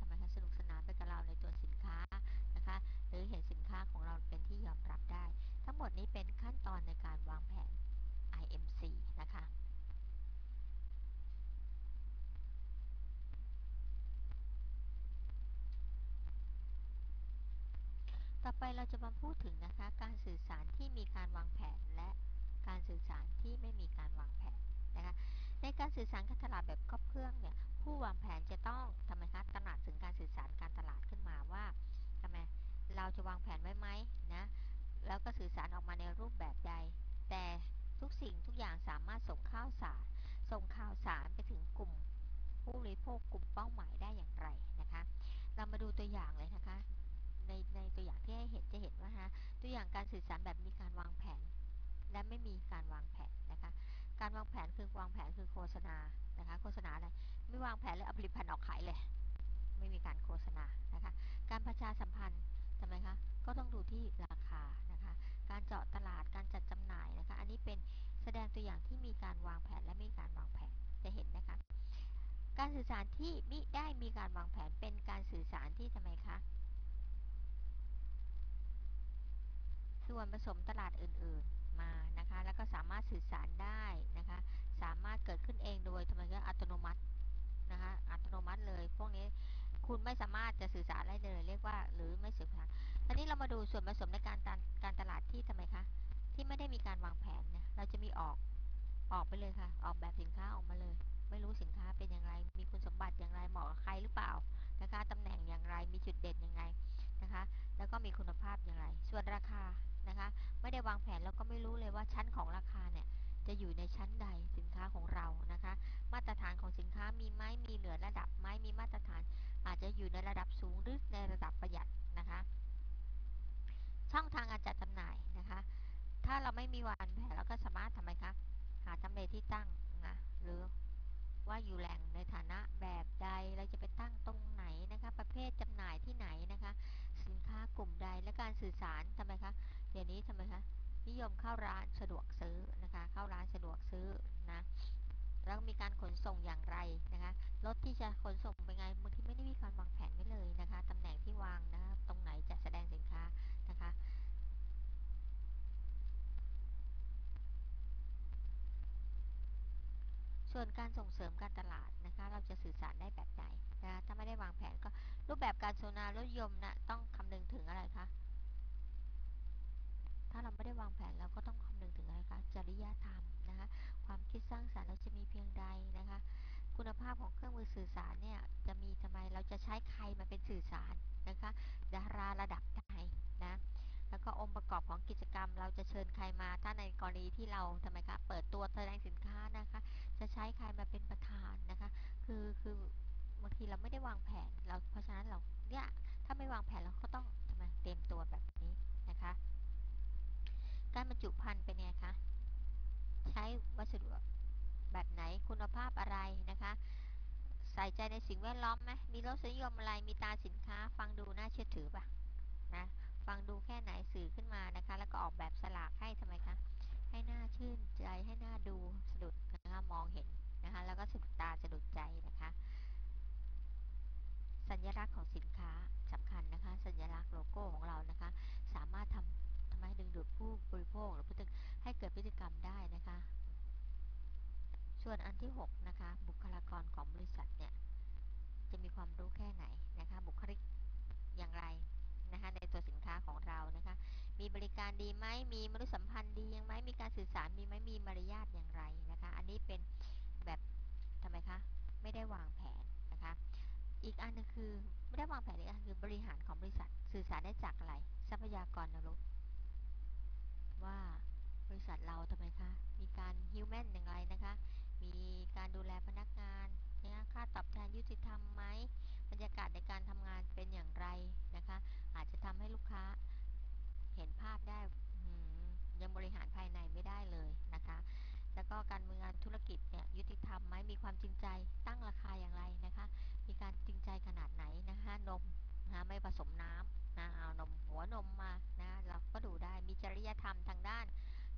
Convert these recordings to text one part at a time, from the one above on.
ทำไมคะสนุกสนานไปกับเราในตัวสินค้านะคะ หรือเห็นสินค้าของเราเป็นที่ยอมรับได้ ทั้งหมดนี้เป็นขั้นตอนในการวางแผน IMC นะคะต่อไปเราจะมาพูดถึงนะคะ การสื่อสารที่มีการวางแผนและการสื่อสารที่ไม่มีการวางแผนนะคะ ในการสื่อสารการตลาดแบบครอบเครื่องเนี่ย ผู้วางแผนจะต้องทำไมคะตระหนักถึงการสื่อสารการตลาดขึ้นมาว่าทำไมเราจะวางแผนไว้ไหมนะแล้วก็สื่อสารออกมาในรูปแบบใด แต่ทุกสิ่งทุกอย่างสามารถส่งข่าวสาร ส่งข่าวสารไปถึงกลุ่ม ผู้บริโภคกลุ่มเป้าหมายได้อย่างไรนะคะ เรามาดูตัวอย่างเลยนะคะ ในในตัวอย่างที่ให้เห็นจะเห็นว่าฮะตัวอย่างการสื่อสารแบบมีการวางแผน และไม่มีการวางแผนนะคะ การวางแผนคือวางแผนคือโฆษณานะคะ โฆษณาอะไร ไม่วางแผนเลยเอาผลิตภัณฑ์ออกขายเลย ไม่มีการโฆษณานะคะ การประชาสัมพันธ์ทำไมคะก็ต้องดูที่ราคานะคะ การเจาะตลาดการจัดจำหน่ายนะคะ อันนี้เป็นแสดงตัวอย่างที่มีการวางแผนและไม่มีการวางแผนจะเห็นนะคะ การสื่อสารที่มิได้มีการวางแผนเป็นการสื่อสารที่ทำไมคะส่วนผสมตลาดอื่นๆมานะคะ แล้วก็สามารถสื่อสารได้นะคะ สามารถเกิดขึ้นเองโดยทำไมก็อัตโนมัติ นะคะ อัตโนมัติเลย พวกนี้คุณไม่สามารถจะสื่อสารได้เลย เรียกว่า หรือไม่สื่อสารทีนี้เรามาดูส่วนผสมในการการตลาดที่ทำไมคะ ที่ไม่ได้มีการวางแผนเนี่ย เราจะมีออก ออกไปเลยค่ะ ออกแบบสินค้าออกมาเลย ไม่รู้สินค้าเป็นอย่างไร มีคุณสมบัติอย่างไร เหมาะกับใครหรือเปล่า นะคะตำแหน่งอย่างไร มีจุดเด่นยังไงนะคะ แล้วก็มีคุณภาพอย่างไร ส่วนราคานะคะ ไม่ได้วางแผนแล้วก็ไม่รู้เลยว่าชั้นของราคาเนี่ย จะอยู่ในชั้นใดสินค้าของเรานะคะ มาตรฐานของสินค้ามีไหมมีเหลือระดับไหมมีมาตรฐาน อาจจะอยู่ในระดับสูงหรือในระดับประหยัดนะคะ ช่องทางการจัดจำหน่ายนะคะ ถ้าเราไม่มีวางแผนเราก็สามารถทำไมคะหาทำเลที่ตั้งนะหรือว่าอยู่แหล่งในฐานะแบบใดเราจะไปตั้งตรงไหนนะคะ ประเภทจำหน่ายที่ไหนนะคะ สินค้ากลุ่มใดและการสื่อสารทำไมคะเดี๋ยวนี้ทำไมคะ นิยมเข้าร้านสะดวกซื้อนะคะ เข้าร้านสะดวกซื้อนะแล้วมีการขนส่งอย่างไรนะคะรถที่จะขนส่งเป็นไงบางทีไม่ได้มีการวางแผนไว้เลยนะคะตำแหน่งที่วางนะคะตรงไหนจะแสดงสินค้านะคะส่วนการส่งเสริมการตลาดนะคะเราจะสื่อสารได้แบบไหนนะคะถ้าไม่ได้วางแผนก็รูปแบบการโฆษณารถยมนะต้องคำนึงถึงอะไรคะ ถ้าเราไม่ได้วางแผนเราก็ต้องคำนึงถึงอะไรคะจริยธรรมนะคะความคิดสร้างสรรค์เราจะมีเพียงใดนะคะ คุณภาพของเครื่องมือสื่อสารเนี่ยจะมีทำไมเราจะใช้ใครมาเป็นสื่อสารนะคะดาราระดับใดนะแล้วก็องค์ประกอบของกิจกรรม เราจะเชิญใครมา ถ้าในกรณีที่เราทำไมคะเปิดตัวแสดงสินค้านะคะ จะใช้ใครมาเป็นประธานนะคะ คือคือบางทีเราไม่ได้วางแผนเราเพราะฉะนั้นเราเนี่ยถ้าไม่วางแผนเราก็ต้องทำไมเตรียมตัวแบบนี้นะคะ การบรรจุภัณฑ์เป็นไงคะ ใช้วัสดุแบบไหนคุณภาพอะไรนะคะ ใส่ใจในสิ่งแวดล้อมไหมมีรสนิยมอะไรมีตาสินค้า ฟังดูน่าเชื่อถือป่ะนะฟังดูแค่ไหนสื่อขึ้นมานะคะ แล้วก็ออกแบบสลากให้ทำไมคะให้หน้าชื่นใจให้หน้าดูสะดุดนะคะมองเห็นนะคะแล้วก็สะดุดตาสะดุดใจนะคะ สัญลักษณ์ของสินค้าสำคัญนะคะ สัญลักษณ์โลโก้ของเรานะคะ สามารถทำทำให้ดึงดูดผู้บริโภคหรือผู้ตึกให้เกิดพฤติกรรมได้นะคะ ส่วนอันที่6นะคะบุคลากรของบริษัทเนี่ยจะมีความรู้แค่ไหนนะคะ บุคลิกอย่างไรนะคะในตัวสินค้าของเรานะคะ มีบริการดีไหมมีมนุษยสัมพันธ์ดียังไหมมีการสื่อสารมีไหมมีมารยาทอย่างไรนะคะ อันนี้เป็นแบบทำไมคะไม่ได้วางแผนนะคะ อีกอันนึงคือไม่ได้วางแผนอีกอันคือบริหารของบริษัท สื่อสารได้จากอะไร ทรัพยากรนรก ษัทเราทำไมคะ มีการฮิวแมนอย่างไรนะคะ มีการดูแลพนักงานนะคะค่าตอบแทนยุติธรรมไหมบรรยากาศในการทำงานเป็นอย่างไรนะคะ อาจจะทำให้ลูกค้าเห็นภาพได้ยังบริหารภายในไม่ได้เลยนะคะ แล้วก็การมืองานธุรกิจเนี่ยยุติธรรมไหมมีความจริงใจตั้งราคาอย่างไรนะคะ มีการจริงใจขนาดไหนนะคะนมนะไม่ผสมน้ำนะเอานมหัวนมมานะเราก็ดูได้มีจริยธรรมทางด้าน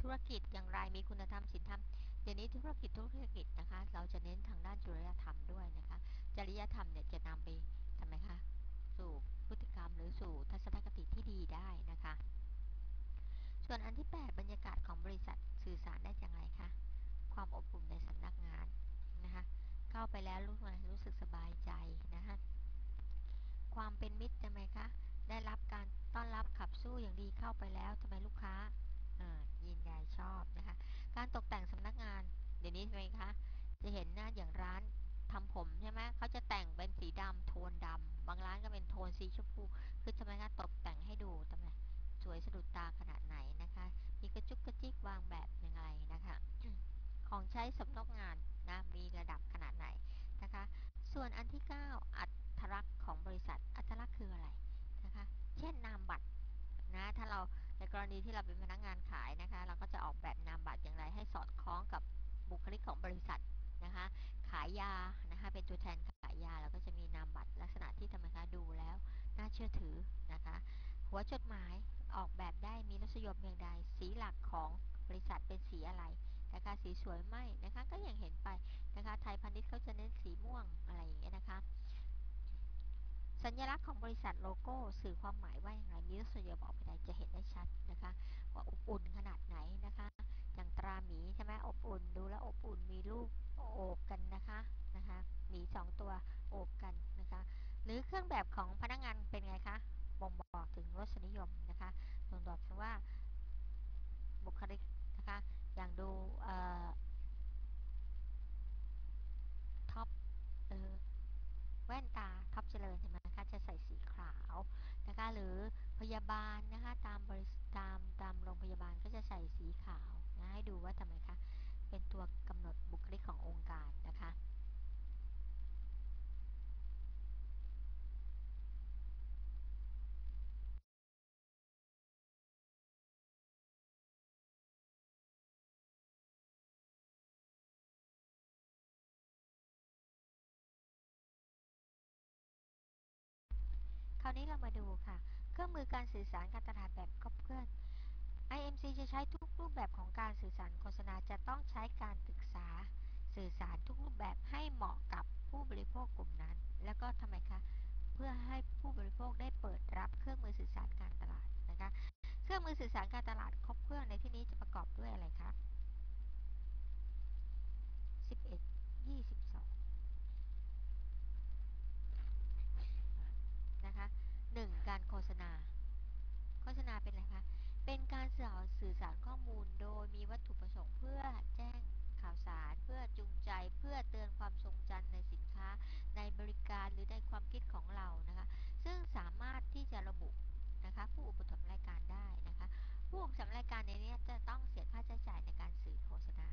ธุรกิจอย่างไรมีคุณธรรมศีลธรรมเดี๋ยวนี้ธุรกิจธุรกิจนะคะ เราจะเน้นทางด้านจริยธรรมด้วยนะคะ จริยธรรมเนี่ยจะนำไปทำไมคะสู่พฤติกรรมหรือสู่ทัศนคติที่ดีได้นะคะ ส่วนอันที่ 8 บรรยากาศของบริษัทสื่อสารได้อย่างไรคะความอบอุ่นในสำนักงานนะคะเข้าไปแล้วรู้ไหมรู้สึกสบายใจนะคะความเป็นมิตรใช่ไหมคะได้รับการต้อนรับขับสู้อย่างดีเข้าไปแล้วทำไมลูกค้า ยินดีชอบนะคะ การตกแต่งสำนักงาน เดี๋ยวนี้ไหมคะ จะเห็นหน้าอย่างร้านทำผมใช่ไหมเขาจะแต่งเป็นสีดำโทนดำบางร้านก็เป็นโทนสีชมพูคือทำไมคะตกแต่งให้ดูทำไมสวยสะดุดตาขนาดไหนนะคะ มีกระจุกกระจิกวางแบบยังไงนะคะ ของใช้สำนักงานนะ มีระดับขนาดไหนนะคะ ส่วนอันที่ 9 อัตลักษณ์ของบริษัท อัตลักษณ์คืออะไรนะคะ เช่นนามบัตรนะ ถ้าเราในกรณีที่เราเป็นพนัก ตัวแทนขายยาเราก็จะมีนามบัตรลักษณะที่ทำไมคะดูแล้วน่าเชื่อถือนะคะ หัวจดหมายออกแบบได้มีรสยมอย่างใดสีหลักของบริษัทเป็นสีอะไรนะคะสีสวยไหมนะคะก็อย่างเห็นไปนะคะไทยพาณิชย์เขาจะเน้นสีม่วงอะไรอย่างเงี้ยนะคะ สัญลักษณ์ของบริษัทโลโก้สื่อความหมายว่าอย่างไรมีรสนิยมออกไปได้จะเห็นได้ชัดนะคะว่าอบอุ่นขนาดไหนนะคะอย่างตราหมีใช่ไหมอบอุ่นดูแลอบอุ่นมีลูกโอบกันนะคะ นะคะหมีสองตัวโอบกันนะคะ หรือเครื่องแบบของพนักงานเป็นไงคะ บ่งบอกถึงรสนิยมนะคะบ่งบอกถึงว่าบุคลิกนะคะ อย่างดูท็อปเออแว่นตาท็อปเจริญเห็นไหมคะจะใส่สีขาวนะคะ หรือพยาบาลนะคะตามบริตามตามโรงพยาบาลก็จะใส่สีขาวนะให้ดูว่าทำไมคะเป็นตัวกำหนดบุคลิกขององค์การนะคะาวนี้เรามาดูค่ะ เครื่องมือการสื่อสารการตลาดแบบครบเคลื่อน IMC จะใช้ทุกรูปแบบของการสื่อสารโฆษณาจะต้องใช้การศึกษาสื่อสารทุกรูปแบบให้เหมาะกับผู้บริโภคกลุ่มนั้น แล้วก็ทำไมคะ เพื่อให้ผู้บริโภคได้เปิดรับเครื่องมือสื่อสารการตลาดนะคะ เครื่องมือสื่อสารการตลาดครบเครื่องในที่นี้จะประกอบด้วยอะไรคะ11 22 นะคะ 1 การโฆษณา โฆษณาเป็นอะไรคะ เป็นการสื่อสารข้อมูลโดยมีวัตถุประสงค์เพื่อแจ้งข่าวสารเพื่อจูงใจเพื่อเตือนความทรงจำในสินค้า ในบริการหรือในความคิดของเรานะคะ ซึ่งสามารถที่จะระบุนะคะผู้อุปถัมภ์รายการได้นะคะ ผู้อุปถัมภ์รายการในนี้จะต้องเสียค่าใช้จ่ายในการสื่อโฆษณา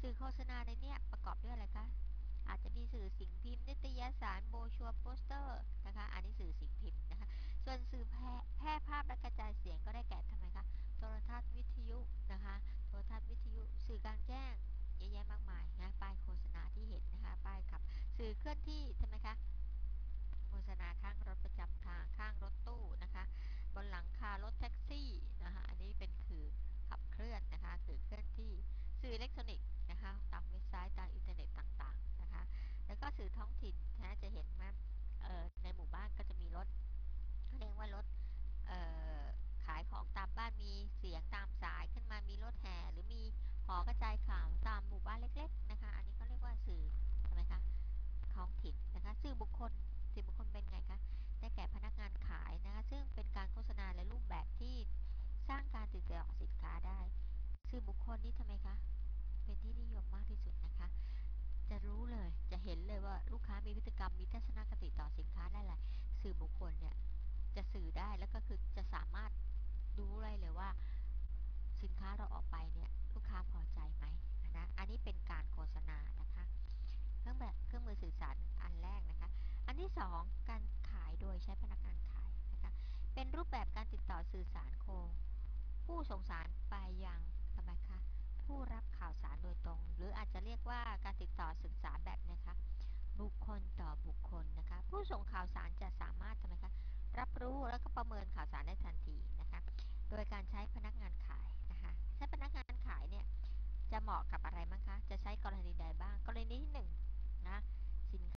สื่อโฆษณาในนี้ประกอบด้วยอะไรคะ อาจจะมีสื่อสิ่งพิมพ์นิตยสารโบชัวโปสเตอร์นะคะอันนี้สื่อสิ่งพิมพ์นะคะส่วนสื่อแพร่แพร่ภาพและกระจายเสียงก็ได้แก่ทำไมคะโทรทัศน์วิทยุนะคะโทรทัศน์วิทยุ สื่อกลางแจ้งเยอะแยะมากมายนะป้ายโฆษณาที่เห็นนะคะป้ายขับ สื่อเคลื่อนที่ใช่ไมคะโฆษณาข้างรถประจำทางข้างรถตู้นะคะ บนหลังคารถแท็กซี่นะคะอันนี้เป็นคือขับเคลื่อนนะคะคือเคลื่อนที่สื่ออิเล็กทรอนิกส์นะคะตามเว็บไซต์ตามอินเทอร์เน็ตต่างๆ นะคะ แล้วก็สื่อท้องถิ่นนะจะ มีพฤติกรรมมีทัศนคติต่อสินค้าได้แหละสื่อบุคคลเนี่ยจะสื่อได้แล้วก็คือจะสามารถรู้ได้เลยว่า สินค้าเราออกไปเนี่ยลูกค้าพอใจไหมนะอันนี้เป็นการโฆษณานะคะเครื่องแบบเครื่องมือสื่อสารอันแรกนะคะ อันที่ 2 การขายโดยใช้พนักงานขายนะคะเป็นรูปแบบการติดต่อสื่อสารโค ผู้ส่งสารไปยังทำไมคะผู้รับข่าวสารโดยตรง หรืออาจจะเรียกว่าการติดต่อสื่อสารแบบนะคะ บุคคลต่อบุคคลนะคะ ผู้ส่งข่าวสารจะสามารถทำไมคะรับรู้แล้วก็ประเมินข่าวสารได้ทันทีนะคะ โดยการใช้พนักงานขายนะคะใช้พนักงานขายเนี่ยจะเหมาะกับอะไรบ้างคะ จะใช้กรณีใดบ้าง กรณีที่1นะ